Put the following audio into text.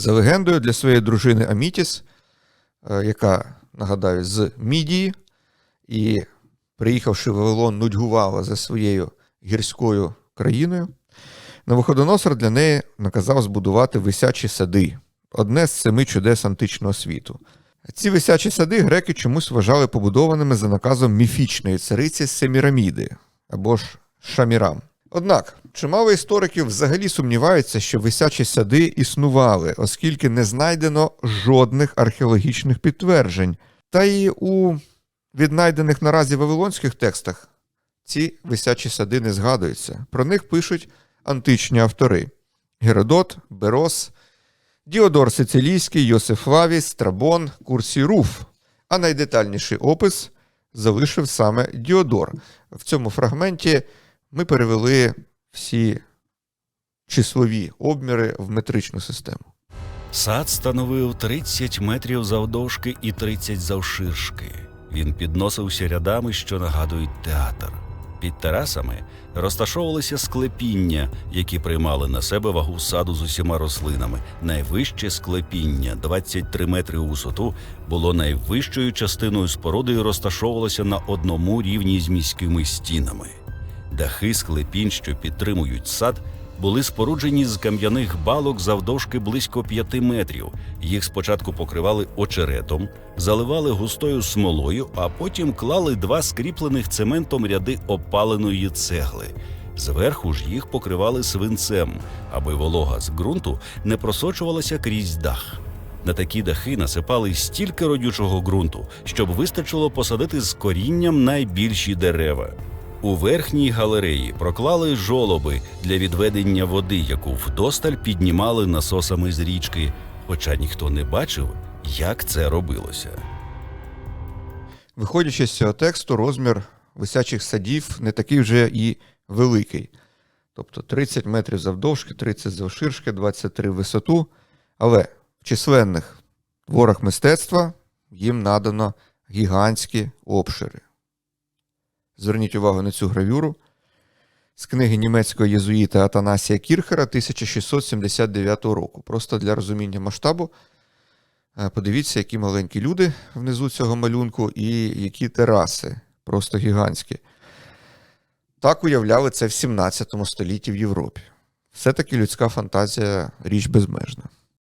За легендою, для своєї дружини Амітіс, е, яка, нагадаю, з Мідії, і, приїхавши в Вавилон, нудьгувала за своєю гірською країною, Навуходоносор для неї наказав збудувати висячі сади, одне з семи чудес античного світу. Ці висячі сади греки чомусь вважали побудованими за наказом міфічної цариці Семіраміди або ж Шамірам. Однак, чимало істориків взагалі сумніваються, що висячі сади існували, оскільки не знайдено жодних археологічних підтверджень. Та й у віднайдених наразі вавилонських текстах ці висячі сади не згадуються. Про них пишуть античні автори: Геродот, Берос, Діодор Сицилійський, Йосиф Флавій, Страбон, Курсій Руф. А найдетальніший опис залишив саме Діодор. В цьому фрагменті ми перевели всі числові обміри в метричну систему. Сад становив 30 метрів завдовжки і 30 завширшки. Він підносився рядами, що нагадують театр. Під терасами розташовувалися склепіння, які приймали на себе вагу саду з усіма рослинами. Найвище склепіння, 23 метри у висоту, було найвищою частиною споруди і розташовувалося на одному рівні з міськими стінами. Дахи склепінь, що підтримують сад, були споруджені з кам'яних балок завдовжки близько п'яти метрів. Їх спочатку покривали очеретом, заливали густою смолою, а потім клали два скріплених цементом ряди опаленої цегли. Зверху ж їх покривали свинцем, аби волога з ґрунту не просочувалася крізь дах. На такі дахи насипали стільки родючого ґрунту, щоб вистачило посадити з корінням найбільші дерева. У верхній галереї проклали жолоби для відведення води, яку вдосталь піднімали насосами з річки, хоча ніхто не бачив, як це робилося. Виходячи з цього тексту, розмір висячих садів не такий вже і великий. Тобто 30 метрів завдовжки, 30 завширшки, 23 в висоту. Але в численних творах мистецтва їм надано гігантські обшири. Зверніть увагу на цю гравюру з книги німецького єзуїта Атанасія Кірхера 1679 року. Просто для розуміння масштабу Е, Подивіться, які маленькі люди внизу цього малюнку і які тераси, просто гігантські. Так уявляли це в 17 столітті в Європі. Все-таки людська фантазія річ безмежна.